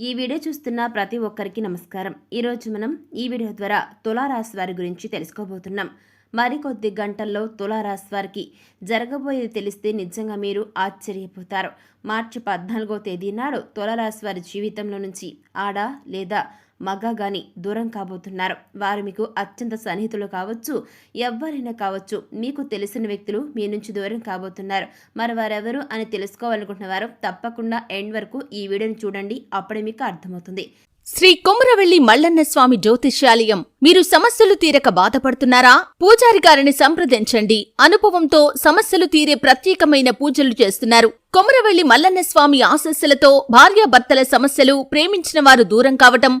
ఈ వీడియో చూస్తున్న ప్రతి ఒక్కరికి నమస్కారం. ఈరోజు మనం ఈ వీడియో ద్వారా తులారాశి వారి గురించి తెలుసుకోబోతున్నాం. మరికొద్ది గంటల్లో తులారాశి వారికి జరగబోయేది తెలిస్తే నిజంగా మీరు ఆశ్చర్యపోతారు. మార్చి పద్నాలుగో తేదీ నాడు తులారాశి వారి జీవితంలో నుంచి ఆడ లేదా మగ గాని దూరం కాబోతున్నారు. వారు మీకు అత్యంత సన్నిహితులు కావచ్చు ఎవరైనా కావచ్చు. మీకు తెలిసిన వ్యక్తులు మీ నుంచి దూరం కాబోతున్నారు. మరి వారెవరు అని తెలుసుకోవాలనుకుంటున్న వారు తప్పకుండా ఎండ్ వరకు ఈ వీడియోని చూడండి. అప్పుడే మీకు అర్థమవుతుంది. శ్రీ కొమరవెల్లి మల్లన్న స్వామి జ్యోతిష్యాలయం మీరు సమస్యలు తీరక బాధపడుతున్నారా? పూజారి గారిని సంప్రదించండి. అనుభవంతో సమస్యలు తీరే ప్రత్యేకమైన పూజలు చేస్తున్నారు. కొమరవెల్లి మల్లన్న స్వామి ఆశస్సులతో భార్యాభర్తల సమస్యలు ప్రేమించిన వారు దూరం కావటం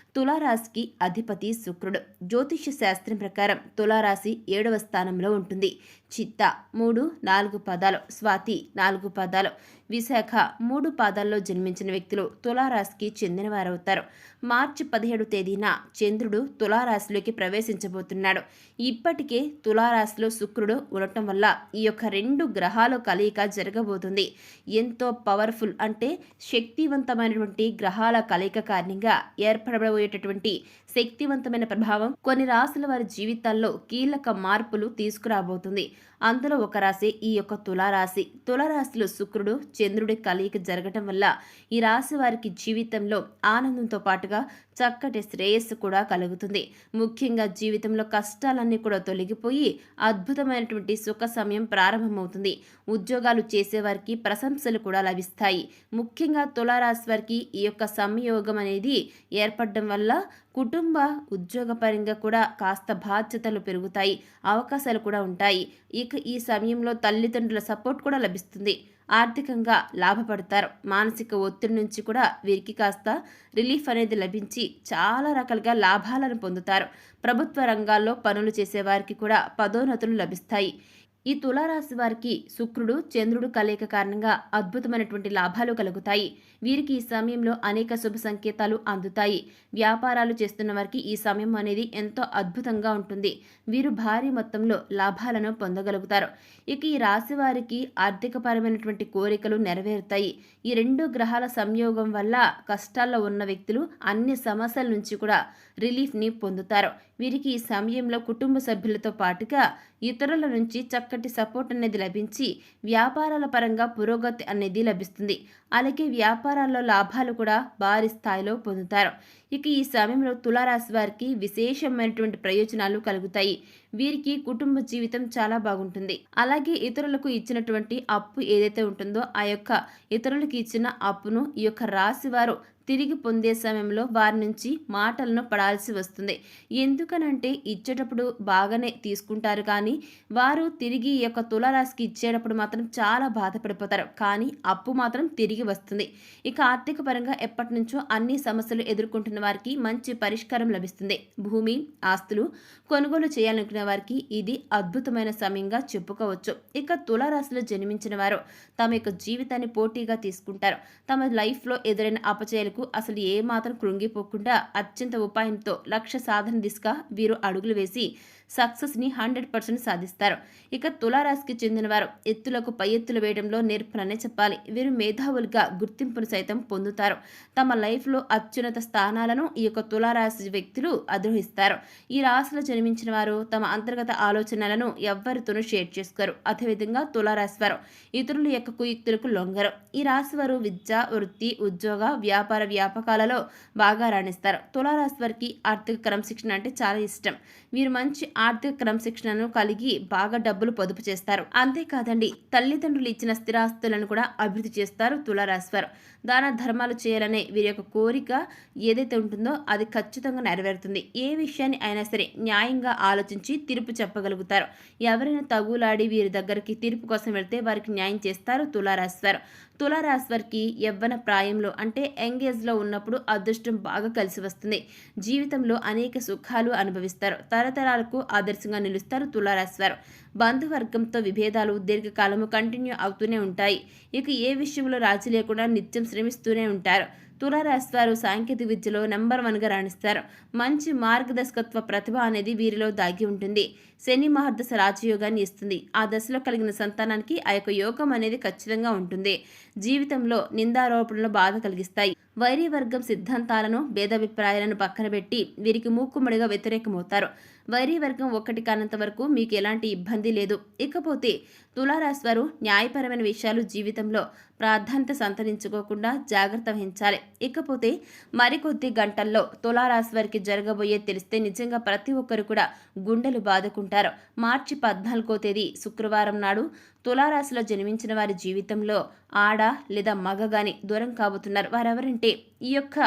తులారాశికి అధిపతి శుక్రుడు. జ్యోతిష్య శాస్త్రం ప్రకారం తులారాశి ఏడవ స్థానంలో ఉంటుంది. చిత్త మూడు నాలుగు పదాలు. స్వాతి నాలుగు పదాలు. విశాఖ మూడు పాదాల్లో జన్మించిన వ్యక్తులు తులారాశికి చెందినవారవుతారు. మార్చి పదిహేడు తేదీన చంద్రుడు తులారాశిలోకి ప్రవేశించబోతున్నాడు. ఇప్పటికే తులారాశిలో శుక్రుడు ఉండటం వల్ల ఈ యొక్క రెండు గ్రహాల కలయిక జరగబోతుంది. ఎంతో పవర్ఫుల్ అంటే శక్తివంతమైనటువంటి గ్రహాల కలయిక కారణంగా ఏర్పడబోయేటటువంటి శక్తివంతమైన ప్రభావం కొన్ని రాశుల వారి జీవితాల్లో కీలక మార్పులు తీసుకురాబోతుంది. అందులో ఒక రాశి ఈ యొక్క తులారాశి. తులారాశిలో శుక్రుడు చంద్రుడి కలయిక జరగటం వల్ల ఈ రాశి వారికి జీవితంలో ఆనందంతో పాటుగా చక్కటి శ్రేయస్సు కూడా కలుగుతుంది. ముఖ్యంగా జీవితంలో కష్టాలన్నీ కూడా తొలగిపోయి అద్భుతమైనటువంటి సుఖ సమయం ప్రారంభమవుతుంది. ఉద్యోగాలు చేసేవారికి ప్రశంసలు కూడా లభిస్తాయి. ముఖ్యంగా తులారాశి వారికి ఈ యొక్క సంయోగం అనేది ఏర్పడడం వల్ల కుటుంబ ఉద్యోగపరంగా కూడా కాస్త బాధ్యతలు పెరుగుతాయి. అవకాశాలు కూడా ఉంటాయి. ఇక ఈ సమయంలో తల్లిదండ్రుల సపోర్ట్ కూడా లభిస్తుంది. ఆర్థికంగా లాభపడతారు. మానసిక ఒత్తిడి నుంచి కూడా వీరికి కాస్త రిలీఫ్ అనేది లభించి చాలా రకాలుగా లాభాలను పొందుతారు. ప్రభుత్వ రంగాల్లో పనులు చేసేవారికి కూడా పదోన్నతులు లభిస్తాయి. ఈ తులారాశి వారికి శుక్రుడు చంద్రుడు కలయిక కారణంగా అద్భుతమైనటువంటి లాభాలు కలుగుతాయి. వీరికి ఈ సమయంలో అనేక శుభ సంకేతాలు అందుతాయి. వ్యాపారాలు చేస్తున్న వారికి ఈ సమయం అనేది ఎంతో అద్భుతంగా ఉంటుంది. వీరు భారీ మొత్తంలో లాభాలను పొందగలుగుతారు. ఇక ఈ రాశి వారికి ఆర్థికపరమైనటువంటి కోరికలు నెరవేరుతాయి. ఈ రెండు గ్రహాల సంయోగం వల్ల కష్టాల్లో ఉన్న వ్యక్తులు అన్ని సమస్యల నుంచి కూడా రిలీఫ్ని పొందుతారు. వీరికి ఈ సమయంలో కుటుంబ సభ్యులతో పాటుగా ఇతరుల నుంచి చక్కటి సపోర్ట్ అనేది లభించి వ్యాపారాల పరంగా పురోగతి అనేది లభిస్తుంది. అలాగే వ్యాపారాల్లో లాభాలు కూడా భారీ స్థాయిలో పొందుతారు. ఇక ఈ సమయంలో తులారాశి వారికి విశేషమైనటువంటి ప్రయోజనాలు కలుగుతాయి. వీరికి కుటుంబ జీవితం చాలా బాగుంటుంది. అలాగే ఇతరులకు ఇచ్చినటువంటి అప్పు ఏదైతే ఉంటుందో ఆ యొక్క ఇతరులకు ఇచ్చిన అప్పును ఈ యొక్క రాశి వారు తిరిగి పొందే సమయంలో వారి నుంచి మాటలను పడాల్సి వస్తుంది. ఎందుకనంటే ఇచ్చేటప్పుడు బాగానే తీసుకుంటారు కానీ వారు తిరిగి ఈ యొక్క తులారాశికి ఇచ్చేటప్పుడు మాత్రం చాలా బాధపడిపోతారు. కానీ అప్పు మాత్రం తిరిగి వస్తుంది. ఇక ఆర్థిక పరంగా ఎప్పటి నుంచో అన్ని సమస్యలు ఎదుర్కొంటున్న వారికి మంచి పరిష్కారం లభిస్తుంది. భూమి ఆస్తులు కొనుగోలు చేయాలనుకునే వారికి ఇది అద్భుతమైన సమయంగా చెప్పుకోవచ్చు. ఇక తులారాశిలో జన్మించిన వారు తమ యొక్క జీవితాన్ని పోటీగా తీసుకుంటారు. తమ లైఫ్లో ఎదురైన అపచయాలకు అసలు ఏమాత్రం కృంగిపోకుండా అత్యంత ఉపాయంతో లక్ష్య సాధన దిశగా వీరు అడుగులు వేసి సక్సెస్ని హండ్రెడ్ పర్సెంట్ సాధిస్తారు. ఇక తులారాశికి చెందినవారు ఎత్తులకు పై ఎత్తులు వేయడంలో నేర్పుననే చెప్పాలి. వీరు మేధావులుగా గుర్తింపును సైతం పొందుతారు. తమ లైఫ్లో అత్యున్నత స్థానాలను ఈ యొక్క తులారాశి వ్యక్తులు అధిరోహిస్తారు. ఈ రాశిలో జన్మించిన వారు తమ అంతర్గత ఆలోచనలను ఎవ్వరితోనూ షేర్ చేసుకోరు. అదేవిధంగా తులారాశివారు ఇతరుల యొక్క కుయుక్తులకు లొంగరు. ఈ రాశివారు విద్య వృత్తి ఉద్యోగ వ్యాపార వ్యాపకాలలో బాగా రాణిస్తారు. తులారాశి వారికి ఆర్థిక క్రమశిక్షణ అంటే చాలా ఇష్టం. వీరు మంచి ఆర్థిక క్రమశిక్షణను కలిగి బాగా డబ్బులు పొదుపు చేస్తారు. అంతేకాదండి తల్లిదండ్రులు ఇచ్చిన స్థిరాస్తులను కూడా అభివృద్ధి చేస్తారు తులారాశి వారు దాన ధర్మాలు చేయాలనే వీరి యొక్క కోరిక ఏదైతే ఉంటుందో అది ఖచ్చితంగా నెరవేరుతుంది. ఏ విషయాన్ని అయినా సరే న్యాయంగా ఆలోచించి తీర్పు చెప్పగలుగుతారు. ఎవరైనా తగులాడి వీరి దగ్గరికి తీర్పు కోసం వెళ్తే వారికి న్యాయం చేస్తారు తులారాశి వారు తులారాశి వారికి యవ్వన ప్రాయంలో అంటే యంగేజ్లో ఉన్నప్పుడు అదృష్టం బాగా కలిసి వస్తుంది. జీవితంలో అనేక సుఖాలు అనుభవిస్తారు. తరతరాలకు ఆదర్శంగా నిలుస్తారు తులారాశి బంధువర్గంతో విభేదాలు దీర్ఘకాలము కంటిన్యూ అవుతూనే ఉంటాయి. ఇక ఏ విషయంలో రాజీ లేకుండా నిత్యం శ్రమిస్తూనే ఉంటారు. తులారాశి వారు సాంకేతిక విద్యలో నెంబర్ వన్గా రాణిస్తారు. మంచి మార్గదర్శకత్వ ప్రతిభ అనేది వీరిలో దాగి ఉంటుంది. శని మహర్దశ రాజయోగాన్ని ఇస్తుంది. ఆ దశలో కలిగిన సంతానానికి ఆ యొక్క యోగం అనేది ఖచ్చితంగా ఉంటుంది. జీవితంలో నిందారోపణలు బాధ కలిగిస్తాయి. వైరీ వర్గం సిద్ధాంతాలను భేదాభిప్రాయాలను పక్కన పెట్టి వీరికి మూకుమ్మడిగా వ్యతిరేకమవుతారు. వైరీ వర్గం ఒక్కటి కానంత వరకు మీకు ఎలాంటి ఇబ్బంది లేదు. ఇకపోతే తులారాశి వారు న్యాయపరమైన విషయాలు జీవితంలో ప్రాధాన్యత సంతరించుకోకుండా జాగ్రత్త వహించాలి. ఇకపోతే మరికొద్ది గంటల్లో తులారాశి వారికి జరగబోయే తెలిస్తే నిజంగా ప్రతి ఒక్కరు కూడా గుండెలు బాదుకుంటారు. మార్చి పద్నాలుగో తేదీ శుక్రవారం నాడు తులారాశిలో జన్మించిన వారి జీవితంలో ఆడ లేదా మగ గాని దూరం కాబోతున్నారు. వారెవరంటే ఈ యొక్క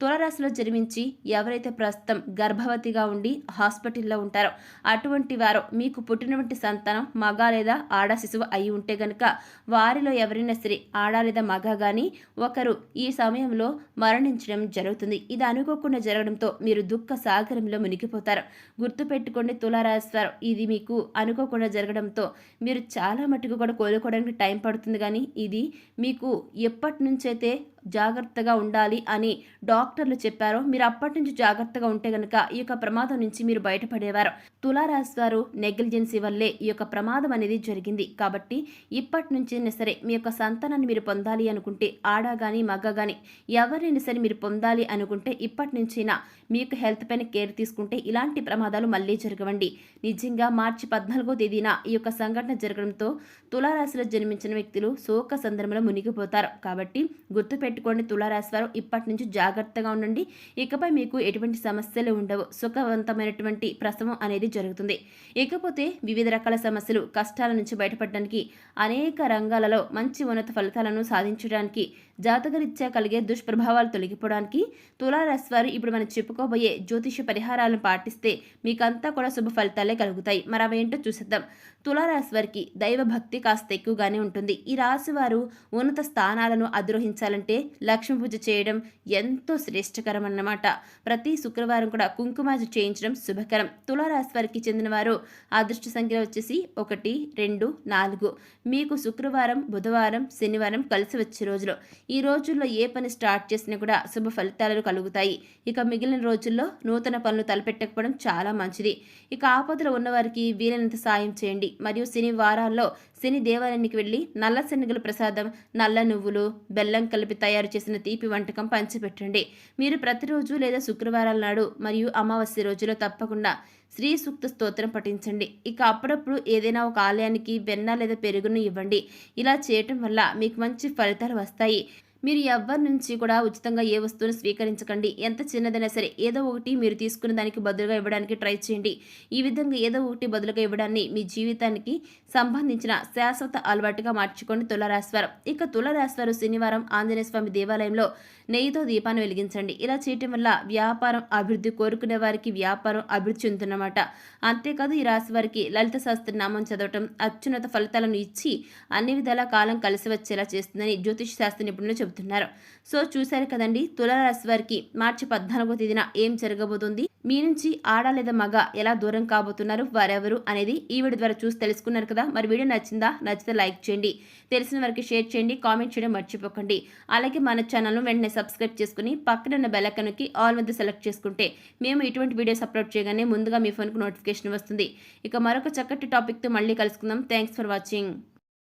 తులరాశిలో జన్మించి ఎవరైతే ప్రస్తుతం గర్భవతిగా ఉండి హాస్పిటల్లో ఉంటారో అటువంటి వారు మీకు పుట్టినటువంటి సంతానం మగ లేదా ఆడ శిశువు అయి ఉంటే గనుక వారిలో ఎవరైనా సరే ఆడ లేదా మగ కానీ ఒకరు ఈ సమయంలో మరణించడం జరుగుతుంది. ఇది అనుకోకుండా జరగడంతో మీరు దుఃఖ సాగరంలో మునిగిపోతారు. గుర్తుపెట్టుకోండి తులారాశి వారు ఇది మీకు అనుకోకుండా జరగడంతో మీరు చాలా మటుకు కూడా కోలుకోవడానికి టైం పడుతుంది కానీ ఇది మీకు ఎప్పటి నుంచైతే జాగ్రత్తగా ఉండాలి అని డాక్టర్లు చెప్పారో. మీరు అప్పటి నుంచి జాగ్రత్తగా ఉంటే గనక ఈ యొక్క ప్రమాదం నుంచి మీరు బయటపడేవారు. తులారాశి వారు నెగ్లిజెన్సీ వల్లే ఈ యొక్క ప్రమాదం అనేది జరిగింది. కాబట్టి ఇప్పటి నుంచి సరే మీ యొక్క సంతానాన్ని మీరు పొందాలి అనుకుంటే ఆడ కానీ మగ కానీ ఎవరైనా సరే మీరు పొందాలి అనుకుంటే ఇప్పటి నుంచైనా యొక్క హెల్త్ పైన కేర్ తీసుకుంటే ఇలాంటి ప్రమాదాలు మళ్ళీ జరగవండి. నిజంగా మార్చి పద్నాలుగో తేదీన ఈ యొక్క సంఘటన జరగడంతో తులారాశిలో జన్మించిన వ్యక్తులు శోక సందర్భంలో మునిగిపోతారు. కాబట్టి గుర్తుపెట్టుకోండి తులారాశివారు ఇప్పటి నుంచి జాగ్రత్తగా ఉండండి. ఇకపై మీకు ఎటువంటి సమస్యలు ఉండవు. సుఖవంతమైనటువంటి ప్రసవం అనేది జరుగుతుంది. ఇకపోతే వివిధ రకాల సమస్యలు కష్టాల నుంచి బయటపడడానికి అనేక రంగాలలో మంచి ఉన్నత ఫలితాలను సాధించడానికి జాతకరీత్యా కలిగే దుష్ప్రభావాలు తొలగిపోవడానికి తులారాశి వారు ఇప్పుడు మనం చెప్పుకోబోయే జ్యోతిష పరిహారాలను పాటిస్తే మీకంతా కూడా శుభ ఫలితాలే కలుగుతాయి. మరి అవేంటో చూసేద్దాం. తులారాశి వారికి దైవ భక్తి కాస్త ఎక్కువగానే ఉంటుంది. ఈ రాశి వారు ఉన్నత స్థానాలను అధిరోహించాలంటే లక్ష్మీ పూజ చేయడం ఎంతో శ్రేష్టకరం అన్నమాట ప్రతి శుక్రవారం కూడా కుంకుమాజ చేయించడం శుభకరం. తులారాశి వారికి చెందిన వారు అదృష్ట సంఖ్య వచ్చేసి ఒకటి రెండు నాలుగు. మీకు శుక్రవారం బుధవారం శనివారం కలిసి వచ్చే రోజులు. ఈ రోజుల్లో ఏ పని స్టార్ట్ చేసినా కూడా శుభ ఫలితాలు కలుగుతాయి. ఇక మిగిలిన రోజుల్లో నూతన పనులు తలపెట్టకపోవడం చాలా మంచిది. ఇక ఆపదలో ఉన్నవారికి వీలైనంత సాయం చేయండి. మరియు శని వారాల్లో శని దేవాలయానికి వెళ్ళి నల్ల శనగల ప్రసాదం నల్ల నువ్వులు బెల్లం కలిపి తయారు చేసిన తీపి వంటకం పంచిపెట్టండి. మీరు ప్రతిరోజు లేదా శుక్రవారాల నాడు మరియు అమావాస్య రోజులో తప్పకుండా శ్రీ సూక్త స్తోత్రం పఠించండి. ఇక అప్పుడప్పుడు ఏదైనా ఒక ఆలయానికి వెన్న లేదా పెరుగును ఇవ్వండి. ఇలా చేయటం వల్ల మీకు మంచి ఫలితాలు వస్తాయి. మీరు ఎవ్వరి నుంచి కూడా ఉచితంగా ఏ వస్తువును స్వీకరించకండి. ఎంత చిన్నదైనా సరే ఏదో ఒకటి మీరు తీసుకున్న దానికి బదులుగా ఇవ్వడానికి ట్రై చేయండి. ఈ విధంగా ఏదో ఒకటి బదులుగా ఇవ్వడాన్ని మీ జీవితానికి సంబంధించిన శాశ్వత అలవాటుగా మార్చుకోండి తులరాశివారం. ఇక తులరాశివారు శనివారం ఆంజనేయ స్వామి దేవాలయంలో నెయ్యితో దీపాన్ని వెలిగించండి. ఇలా చేయటం వల్ల వ్యాపారం అభివృద్ధి కోరుకునే వారికి వ్యాపారం అభివృద్ధి చెందుతున్నమాట అంతేకాదు ఈ రాశి వారికి లలిత శాస్త్రనామం చదవటం అత్యున్నత ఫలితాలను ఇచ్చి అన్ని విధాల కాలం కలిసి వచ్చేలా చేస్తుందని జ్యోతిష్ శాస్త్ర నిపుణులు చెబుతున్నారు. సో చూశారు కదండి తులారాశి వారికి మార్చి పద్నాలుగో తేదీన ఏం జరగబోతుంది? మీ నుంచి ఆడ లేదా మగ ఎలా దూరం కాబోతున్నారు? వారెవరు అనేది ఈ వీడియో ద్వారా చూసి తెలుసుకున్నారు కదా. మరి వీడియో నచ్చిందా? నచ్చితే లైక్ చేయండి. తెలిసిన వారికి షేర్ చేయండి. కామెంట్ చేయడం మర్చిపోకండి. అలాగే మన ఛానల్ను వెంటనే సబ్స్క్రైబ్ చేసుకుని పక్కన ఉన్న బెల్ ఆల్ మధ్య సెలెక్ట్ చేసుకుంటే మేము ఇటువంటి వీడియోస్ అప్లోడ్ చేయగానే ముందుగా మీ ఫోన్కు నోటిఫికేషన్ వస్తుంది. ఇక మరొక చక్కటి టాపిక్తో మళ్ళీ కలుసుకుందాం. Thanks for watching.